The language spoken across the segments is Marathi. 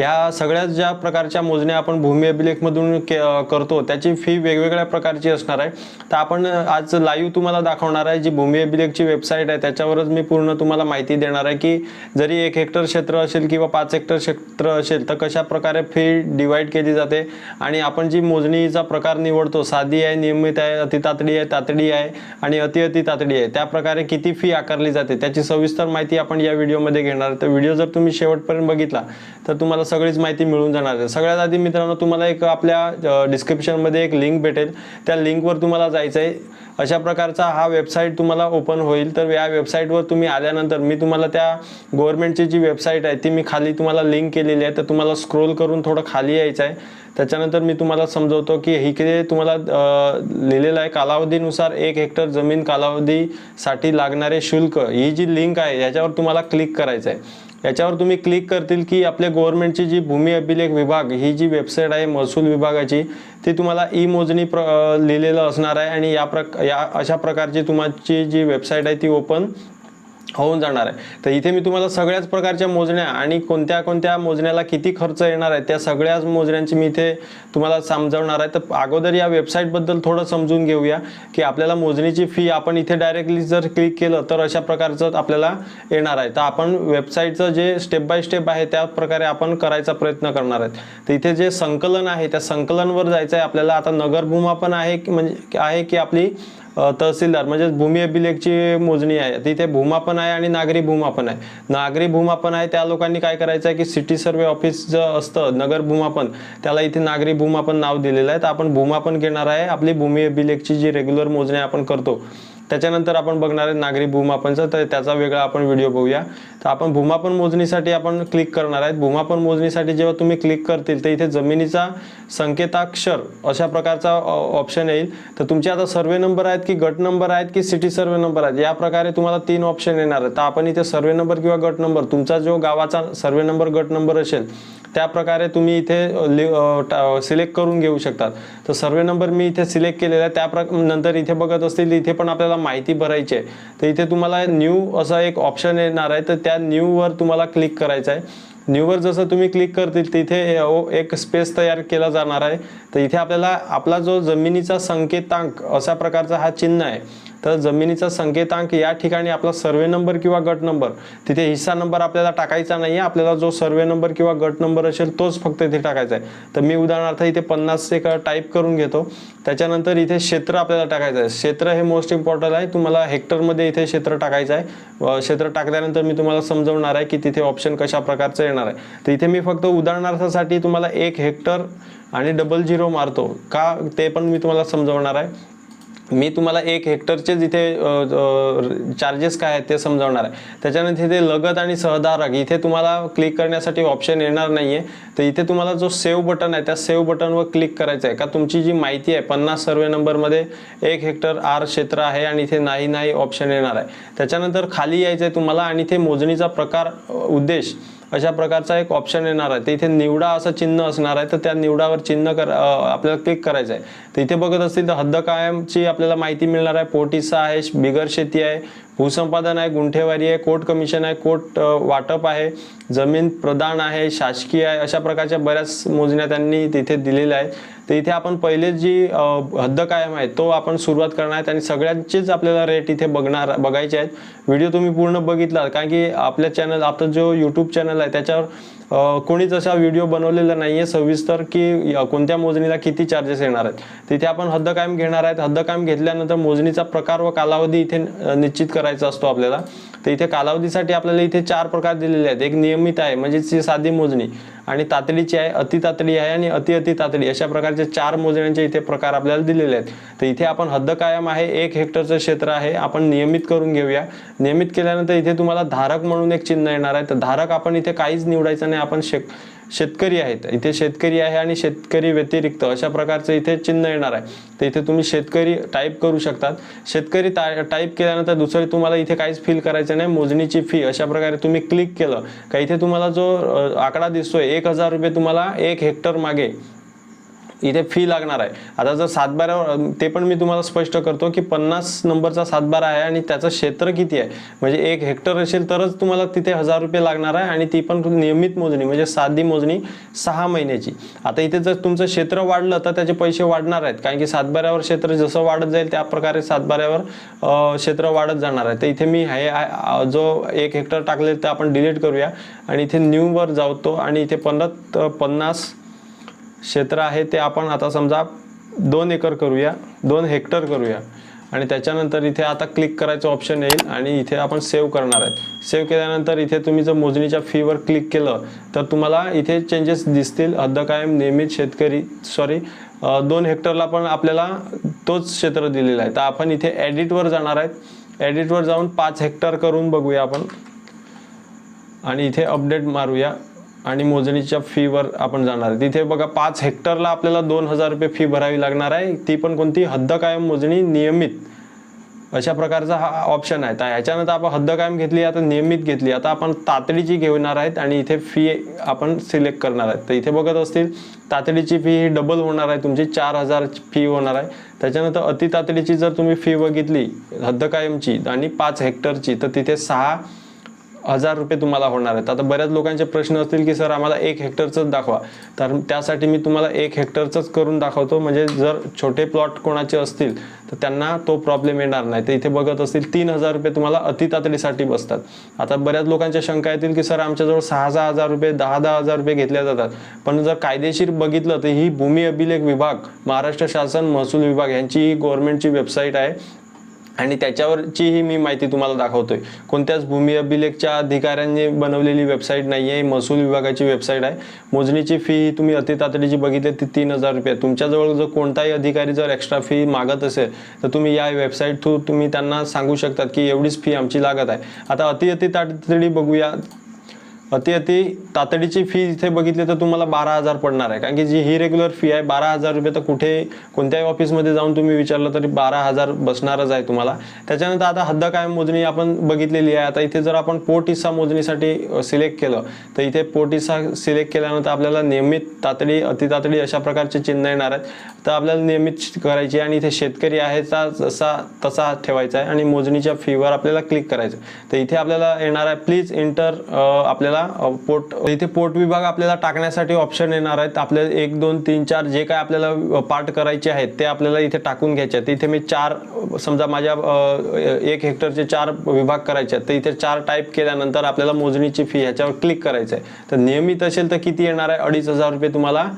ह्या सगळ्याच ज्या प्रकारच्या मोजण्या आपण भूमी अभिलेखमधून करतो त्याची फी वेगवेगळ्या प्रकारची असणार आहे. तर आपण आज लाईव्ह तुम्हाला दाखवणार आहे जी भूमी अभिलेखची वेबसाईट आहे त्याच्यावरच मी पूर्ण तुम्हाला माहिती देणार आहे की जरी एक हेक्टर क्षेत्र असेल किंवा पाच हेक्टर क्षेत्र असेल तर कशा प्रकारे फी डिवाईड केली जाते आणि आपण जी मोजणीचा प्रकार निवडतो साधी आहे नियमित आहे अतितातडी आहे तातडी आहे आणि अति अति तातडी आहे त्या प्रकारे किती फी आकारली जाते त्याची सविस्तर माहिती आपण या व्हिडिओमध्ये घेणार आहे. तर व्हिडिओ जर तुम्ही शेवटपर्यंत बघितला तर तुम्हाला सगळीच माहिती मिळून जाणार आहे. सगळ्यात आधी मित्रांनो तुम्हाला एक आपल्या डिस्क्रिप्शनमध्ये एक लिंक भेटेल. त्या लिंकवर तुम्हाला जायचं आहे. अशा प्रकारचा हा वेबसाईट तुम्हाला ओपन होईल. तर या वेबसाईटवर तुम्ही आल्यानंतर मी तुम्हाला त्या गव्हर्नमेंटची जी वेबसाईट आहे ती मी खाली तुम्हाला लिंक केलेली आहे. तर तुम्हाला स्क्रोल करून थोडं खाली यायचं आहे. त्याच्यानंतर मी तुम्हाला समजवतो की इकडे तुम्हाला लिहिलेलं आहे कालावधीनुसार एक हेक्टर जमीन कालावधीसाठी लागणारे शुल्क. ही जी लिंक आहे याच्यावर तुम्हाला क्लिक करायचं आहे. याच्यावर तुम्ही क्लिक करतील की आपल्या गव्हर्नमेंटची जी भूमी अभिलेख विभाग ही जी वेबसाईट आहे महसूल विभागाची ती तुम्हाला ई मोजणी प्र लिहिलेलं असणार आहे आणि या प्रक या अशा प्रकारची तुमची जी वेबसाईट आहे ती ओपन होऊन जाणार आहे. तर इथे मी तुम्हाला सगळ्याच प्रकारच्या मोजण्या आणि कोणत्या कोणत्या मोजण्याला किती खर्च येणार आहे त्या सगळ्याच मोजण्यांची मी इथे तुम्हाला समजावणार आहे. तर अगोदर या वेबसाईटबद्दल थोडं समजून घेऊया की आपल्याला मोजणीची फी आपण इथे डायरेक्टली जर क्लिक केलं तर अशा प्रकारचं आपल्याला येणार आहे. तर आपण वेबसाईटचं जे स्टेप बाय स्टेप आहे त्या प्रकारे आपण करायचा प्रयत्न करणार आहेत. तर इथे जे संकलन आहे त्या संकलनवर जायचं आहे आपल्याला आता नगरभूमा पण आहे की म्हणजे आहे की आपली तहसीलदार म्हणजेच भूमी अभिलेखची मोजणी आहे. तिथे भूमा पण आहे आणि नागरी भूमा पण आहे. नागरी भूमा पण आहे त्या लोकांनी काय करायचं आहे की सिटी सर्वे ऑफिस जे असतं नगर भूमा पण त्याला इथे नागरी भूमा पण नाव दिलेलं आहे. तर आपण भूमा पण घेणार आहे. आपली भूमी अभिलेखची जी रेग्युलर मोजणी आपण करतो त्याच्यानंतर आपण बघणार आहे नागरी भूमापनचं तर त्याचा वेगळा आपण व्हिडिओ बघूया. तर आपण भूमापन मोजणीसाठी आपण क्लिक करणार आहेत. भूमापन मोजणीसाठी जेव्हा तुम्ही क्लिक करतील तर इथे जमिनीचा संकेताक्षर अशा प्रकारचा ऑप्शन येईल. तर तुमचे आता सर्वे नंबर आहेत की गट नंबर आहेत की सिटी सर्वे नंबर आहेत? या प्रकारे तुम्हाला तीन ऑप्शन येणार आहेत. तर आपण इथे सर्वे नंबर किंवा गट नंबर तुमचा जो गावाचा सर्वे नंबर गट नंबर असेल त्या प्रकारे तुम्ही इथे सिलेक्ट करून घेऊ शकतात. तर सर्वे नंबर मी इथे सिलेक्ट केलेला आहे. त्या प्र नंतर इथे बघत असतील इथे पण आपल्याला माहिती भरायची आहे. तर इथे तुम्हाला न्यू असा एक ऑप्शन येणार आहे. तर त्या न्यूवर तुम्हाला क्लिक करायचं आहे. न्यूवर जसं तुम्ही क्लिक करतील तिथे एक स्पेस तयार केला जाणार आहे. तर इथे आपल्याला आपला जो जमिनीचा संकेतांक अशा प्रकारचा हा चिन्ह आहे. तर जमिनीचा संकेतांक या ठिकाणी आपला सर्वे नंबर किंवा गट नंबर तिथे हिस्सा नंबर आपल्याला टाकायचा नाही आहे आपल्याला जो सर्वे नंबर किंवा गट नंबर असेल तोच फक्त इथे टाकायचा आहे. तर मी उदाहरणार्थ इथे पन्नास एक टाईप करून घेतो. त्याच्यानंतर इथे क्षेत्र आपल्याला टाकायचं आहे. क्षेत्र हे मोस्ट इम्पॉर्टंट आहे. तुम्हाला हेक्टरमध्ये इथे क्षेत्र टाकायचं आहे. क्षेत्र टाकल्यानंतर मी तुम्हाला समजवणार आहे की तिथे ऑप्शन कशा प्रकारचं येणार आहे. तर इथे मी फक्त उदाहरणार्थासाठी तुम्हाला एक हेक्टर आणि डबल झिरो मारतो. का? ते पण मी तुम्हाला समजवणार आहे. मी तुम्हाला एक हेक्टरचे जिथे चार्जेस काय आहेत ते समजावणार आहे. त्याच्यानंतर इथे लगत आणि सहधारक इथे तुम्हाला क्लिक करण्यासाठी ऑप्शन येणार नाही आहे तर इथे तुम्हाला जो सेव्ह बटन आहे त्या सेव्ह बटनवर क्लिक करायचं आहे का? तुमची जी माहिती आहे पन्नास सर्वे नंबरमध्ये एक हेक्टर आर क्षेत्र आहे आणि इथे नाही नाही ऑप्शन येणार आहे. त्याच्यानंतर खाली यायचं आहे तुम्हाला आणि इथे मोजणीचा प्रकार उद्देश. अशा प्रकारचा एक ऑप्शन येणार आहे. तर इथे निवडा असं चिन्ह असणार आहे तर त्या निवडावर चिन्ह कर आपल्याला क्लिक करायचं आहे. तर इथे बघत असतील तर हद्द कायमची आपल्याला माहिती मिळणार आहे. पोटिसा आहे बिगर शेती आहे भूसंपादन आहे गुंठेवारी आहे कोर्ट कमिशन आहे कोर्ट वाटप आहे जमीन प्रदान आहे शासकीय आहे अशा प्रकारच्या बऱ्याच मोजण्या त्यांनी तिथे दिलेल्या आहेत. तर इथे आपण पहिले जी हद्द कायम आहे तो आपण सुरुवात करणार आहेत आणि सगळ्यांचेच आपल्याला रेट इथे बघणार बघायचे आहेत. व्हिडिओ तुम्ही पूर्ण बघितला कारण की आपल्या चॅनल आपला जो यूट्यूब चॅनल आहे त्याच्यावर कोणीच असा व्हिडिओ बनवलेला नाही आहे सविस्तर की कोणत्या मोजणीला किती चार्जेस येणार आहेत. तिथे आपण हद्द कायम घेणार आहेत. हद्द कायम घेतल्यानंतर मोजणीचा प्रकार व कालावधी इथे निश्चित करायचा असतो आपल्याला. तर इथे कालावधीसाठी आपल्याला इथे चार प्रकार दिलेले आहेत. एक नियमित आहे म्हणजे साधी मोजणी. आणि तातडीची आहे अति तातडी आहे आणि अति अति तातडी. अशा प्रकारचे चार मोजण्यांचे इथे प्रकार आपल्याला दिलेले आहेत. तर इथे आपण हद्द कायम आहे एक हेक्टरचं क्षेत्र आहे. आपण नियमित करून घेऊया. नियमित केल्यानंतर इथे तुम्हाला धारक म्हणून एक चिन्ह येणार आहे. तर धारक आपण इथे काहीच निवडायचं नाही. आपण शेक शेतकरी आहेत. इथे शेतकरी आहे आणि शेतकरी व्यतिरिक्त अशा प्रकारचं इथे चिन्ह येणार आहे. तर इथे तुम्ही शेतकरी टाईप करू शकतात. शेतकरी टाईप केल्यानंतर दुसरे तुम्हाला इथे काहीच फील करायचं नाही. मोजणीची फी अशा प्रकारे तुम्ही क्लिक केलं. का इथे तुम्हाला जो आकडा दिसतोय एक हजार रुपये तुम्हाला एक हेक्टर मागे. इथे फी लागणार आहे. आता जर सातबाऱ्यावर ते पण मी तुम्हाला स्पष्ट करतो की पन्नास नंबरचा सातबारा आहे आणि त्याचं क्षेत्र किती आहे? म्हणजे एक हेक्टर असेल तरच तुम्हाला तिथे हजार रुपये लागणार आहे आणि ती पण नियमित मोजणी म्हणजे साधी मोजणी सहा महिन्याची. आता इथे जर तुमचं क्षेत्र वाढलं तर त्याचे पैसे वाढणार आहेत. कारण की सातबाऱ्यावर क्षेत्र जसं वाढत जाईल त्या प्रकारे सातबाऱ्यावर क्षेत्र वाढत जाणार आहे. तर इथे मी हे जो एक हेक्टर टाकले ते आपण डिलीट करूया. आणि इथे न्यूवर जातो आणि इथे परत पन्नास क्षेत्र आहे ते आपण आता समजा दोन एकर करूया दोन हेक्टर करूया. आणि त्याच्यानंतर इथे आता क्लिक करायचं ऑप्शन येईल आणि इथे आपण सेव्ह करणार आहे. सेव्ह केल्यानंतर इथे तुम्ही जर मोजणीच्या फीवर क्लिक केलं तर तुम्हाला इथे चेंजेस दिसतील. हद्द कायम नियमित शेतकरी सॉरी दोन हेक्टरला पण आपल्याला तोच क्षेत्र दिलेला आहे. तर आपण इथे एडिटवर जाणार आहेत. एडिटवर जाऊन पाच हेक्टर करून बघूया आपण. आणि इथे अपडेट मारूया. आणि मोजणीच्या फीवर आपण जाणार आहे. तिथे बघा पाच हेक्टरला आपल्याला दोन हजार रुपये फी भरावी लागणार आहे. ती पण कोणती? हद्द कायम मोजणी नियमित. अशा प्रकारचा हा ऑप्शन आहे. तर ह्याच्यानंतर आपण हद्द कायम घेतली आता नियमित घेतली. आता आपण तातडीची घेणार आहेत आणि इथे फी आपण सिलेक्ट करणार आहेत. तर इथे बघत असतील तातडीची फी ही डबल होणार आहे. तुमची चार हजार फी होणार आहे. त्याच्यानंतर अति तातडीची जर तुम्ही फी बघितली हद्द कायमची आणि पाच हेक्टरची तर तिथे सहा हजार रुपये तुम्हाला होणार आहेत. आता बऱ्याच लोकांचे प्रश्न असतील की सर आम्हाला एक हेक्टरचंच दाखवा. तर त्यासाठी मी तुम्हाला एक हेक्टरचंच करून दाखवतो. म्हणजे जर छोटे प्लॉट कोणाचे असतील तर त्यांना तो प्रॉब्लेम येणार नाही. तर इथे बघत असतील तीन हजार रुपये तुम्हाला अतितातडीसाठी बसतात. आता बऱ्याच लोकांच्या शंका येतील की सर आमच्याजवळ सहा सहा हजार रुपये दहा दहा हजार रुपये घेतल्या जातात. पण जर कायदेशीर बघितलं तर ही भूमी अभिलेख विभाग महाराष्ट्र शासन महसूल विभाग यांची ही गव्हर्नमेंटची वेबसाईट आहे. आणि त्याच्यावरचीही मी माहिती तुम्हाला दाखवतोय. कोणत्याच भूमी अभिलेखच्या अधिकाऱ्यांनी बनवलेली वेबसाईट नाही आहे महसूल विभागाची वेबसाईट आहे. मोजणीची फी ही तुम्ही अति तातडीची बघितली ती तीन हजार रुपये. तुमच्याजवळ जर कोणताही अधिकारी जर एक्स्ट्रा फी मागत असेल तर तुम्ही या वेबसाईट थ्रू तुम्ही त्यांना सांगू शकतात की एवढीच फी आमची लागत आहे. आता अति अति तातडी बघूया. अति अति तातडीची फी इथे बघितली तर तुम्हाला बारा हजार पडणार आहे. कारण की जी ही रेग्युलर फी आहे बारा हजार रुपये तर कुठे कोणत्याही ऑफिसमध्ये जाऊन तुम्ही विचारलं तरी बारा हजार बसणारच आहे तुम्हाला. त्याच्यानंतर आता हद्द कायम मोजणी आपण बघितलेली आहे. आता इथे जर आपण पोट हिस्सा मोजणीसाठी सिलेक्ट केलं तर इथे पोट हिस्सा सिलेक्ट केल्यानंतर आपल्याला नियमित तातडी अति तातडी अशा प्रकारचे चिन्ह येणार आहेत. तर आपल्याला नियमित करायची आणि इथे शेतकरी आहे तसा जसा तसा ठेवायचा आहे आणि मोजणीच्या फीवर आपल्याला क्लिक करायचं तर इथे आपल्याला येणार आहे. प्लीज इंटर आपल्याला आपल्याला पोट इथे पोट विभाग आपल्याला टाकण्यासाठी ऑप्शन येणार आहेत. आपल्याला एक दोन तीन चार जे काय आपल्याला पार्ट करायचे आहेत ते आपल्याला इथे टाकून घ्यायचे आहेत. इथे मी चार समजा माझ्या एक हेक्टरचे चार विभाग करायचे आहेत. तर इथे चार टाईप केल्यानंतर आपल्याला मोजणीची फी ह्याच्यावर क्लिक करायचं आहे तर नियमित असेल तर किती येणार आहे? अडीच हजार रुपये तुम्हाला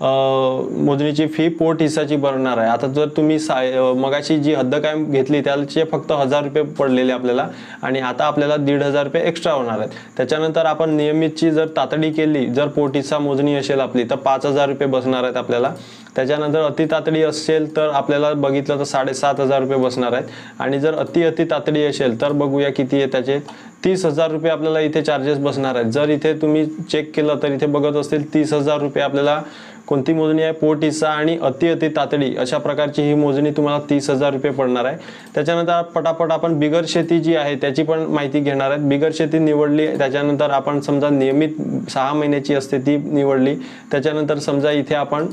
मोजणीची फी पोट हिस्साची भरणार आहे. आता जर तुम्ही साय मगाशी जी हद्द कायम घेतली त्याचे फक्त हजार रुपये पडलेले आपल्याला आणि आता आपल्याला दीड हजार रुपये एक्स्ट्रा होणार आहेत. त्याच्यानंतर आपण नियमितची जर तातडी केली जर पोट हिस्सा मोजणी असेल आपली तर पाच हजार रुपये बसणार आहेत आपल्याला. त्याच्यानंतर अति तातडी असेल तर आपल्याला बघितलं तर साडेसात हजार रुपये बसणार आहेत. आणि जर अति अति तातडी असेल तर बघूया किती आहे त्याचे. तीस हजार रुपये आपल्याला इथे चार्जेस बसणार आहेत. जर इथे तुम्ही चेक केलं तर इथे बघत असतील तीस हजार रुपये आपल्याला कोणती मोजणी आहे? पोट हिस्सा आणि अति अति तातडी अशा प्रकारची ही मोजणी तुम्हाला तीस हजार रुपये पडणार आहे. त्याच्यानंतर पटापट आपण बिगर शेती जी आहे त्याची पण माहिती घेणार आहेत. बिगर शेती निवडली त्याच्यानंतर आपण समजा नियमित सहा महिन्याची असते ती निवडली. त्याच्यानंतर समजा इथे आपण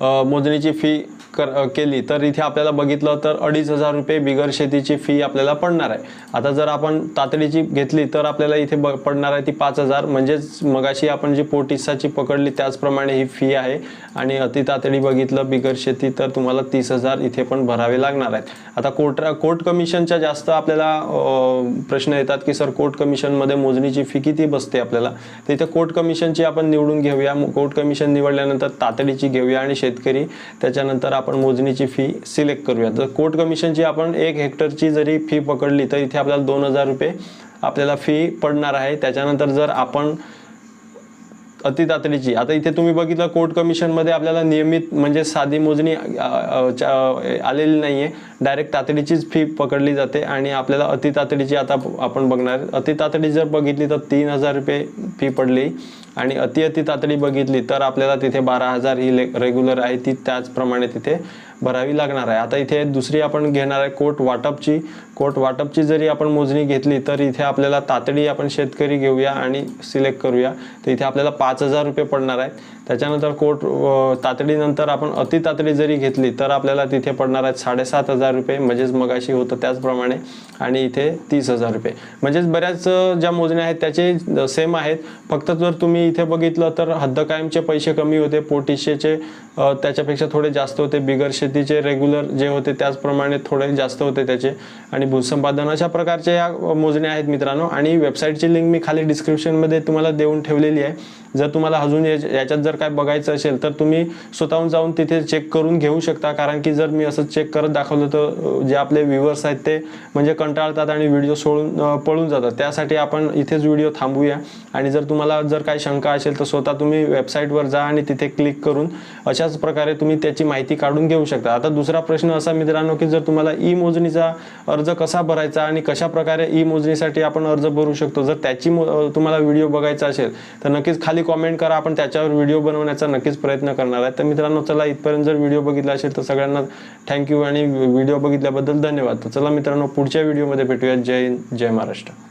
मोजणीची फी कर केली तर इथे आपल्याला बघितलं तर अडीच हजार रुपये बिगर शेतीची फी आपल्याला पडणार आहे. आता जर आपण तातडीची घेतली तर आपल्याला इथे ब- पडणार आहे ती पाच हजार. म्हणजेच मगाशी आपण जी पोटिसाची पकडली त्याचप्रमाणे ही फी आहे. आणि अति तातडी बघितलं बिगर शेती तर तुम्हाला तीस हजार इथे पण भरावे लागणार आहेत. आता कोर्ट कोर्ट कमिशनच्या जास्त आपल्याला प्रश्न येतात की सर कोर्ट कमिशनमध्ये मोजणीची फी किती बसते आपल्याला? तर इथे कोर्ट कमिशनची आपण निवडून घेऊया. कोर्ट कमिशन निवडल्यानंतर तातडीची घेऊया. आणि शेतकरी त्याच्यानंतर आपण आपण मोजणीची फी सिलेक्ट करूया. तर कोर्ट कमिशनची आपण एक हेक्टरची जरी फी पकडली तर इथे आपल्याला दोन हजार रुपये आपल्याला फी पडणार आहे. त्याच्यानंतर जर आपण अति तातडीची आता इथे तुम्ही बघितलं कोर्ट कमिशनमध्ये आपल्याला नियमित म्हणजे साधी मोजणी आलेली नाही आहे डायरेक्ट तातडीचीच फी पकडली जाते आणि आपल्याला अति तातडीची आता आपण बघणार. अति तातडी जर बघितली तर तीन हजार रुपये फी पडली. आणि अति अति तातडी बघितली तर आपल्याला तिथे बारा हजार ही रेग्युलर आहे ती त्याचप्रमाणे तिथे भरावी लागणार आहे. आता इथे दुसरी आपण घेणार आहे कोट वाटपची. कोट वाटपची जरी आपण मोजणी घेतली तर इथे आपल्याला तातडी आपण शेतकरी घेऊया आणि सिलेक्ट करूया. तर इथे आपल्याला पाच हजार रुपये पडणार आहेत त्याच्यानंतर कोट तातडीनंतर आपण अति तातडी जरी घेतली तर आपल्याला तिथे पडणार आहेत साडेसात हजार रुपये म्हणजेच मगाशी होतं त्याचप्रमाणे आणि इथे तीस हजार रुपये. म्हणजेच बऱ्याच ज्या मोजण्या आहेत त्याचे सेम आहेत. फक्त जर तुम्ही इथे बघितलं तर हद्द कायमचे पैसे कमी होते पोटिशेचे त्याच्यापेक्षा थोडे जास्त होते. बिगर शेतीचे रेग्युलर जे होते त्याचप्रमाणे थोडे जास्त होते त्याचे. आणि भूसंपादन अशा प्रकारच्या या मोजण्या आहेत मित्रांनो. आणि वेबसाईटची लिंक मी खाली डिस्क्रिप्शनमध्ये तुम्हाला देऊन ठेवलेली आहे. जर तुम्हाला अजून याच्यात जर काय बघायचं असेल तर तुम्ही स्वतःहून जाऊन तिथे चेक करून घेऊ शकता. कारण की जर मी असं चेक करत दाखवलं तर जे आपले व्ह्युअर्स आहेत ते म्हणजे कंटाळतात आणि व्हिडिओ सोडून पळून जातात. त्यासाठी आपण इथेच व्हिडिओ थांबूया. आणि जर तुम्हाला जर काही शंका असेल तर स्वतः तुम्ही वेबसाईटवर जा आणि तिथे क्लिक करून अशा अशाच प्रकारे तुम्ही त्याची माहिती काढून घेऊ शकता. आता दुसरा प्रश्न असा मित्रांनो की जर तुम्हाला ई मोजणीचा अर्ज कसा भरायचा आणि कशा प्रकारे ई मोजणीसाठी आपण अर्ज भरू शकतो जर त्याची तुम्हाला व्हिडिओ बघायचा असेल तर नक्कीच खाली कॉमेंट करा. आपण त्याच्यावर व्हिडिओ बनवण्याचा नक्कीच प्रयत्न करणार आहे. तर मित्रांनो चला इथपर्यंत जर व्हिडिओ बघितला असेल तर सगळ्यांना थँक्यू आणि व्हिडिओ बघितल्याबद्दल धन्यवाद. तर चला मित्रांनो पुढच्या व्हिडिओमध्ये भेटूया जय हिंद जय महाराष्ट्र.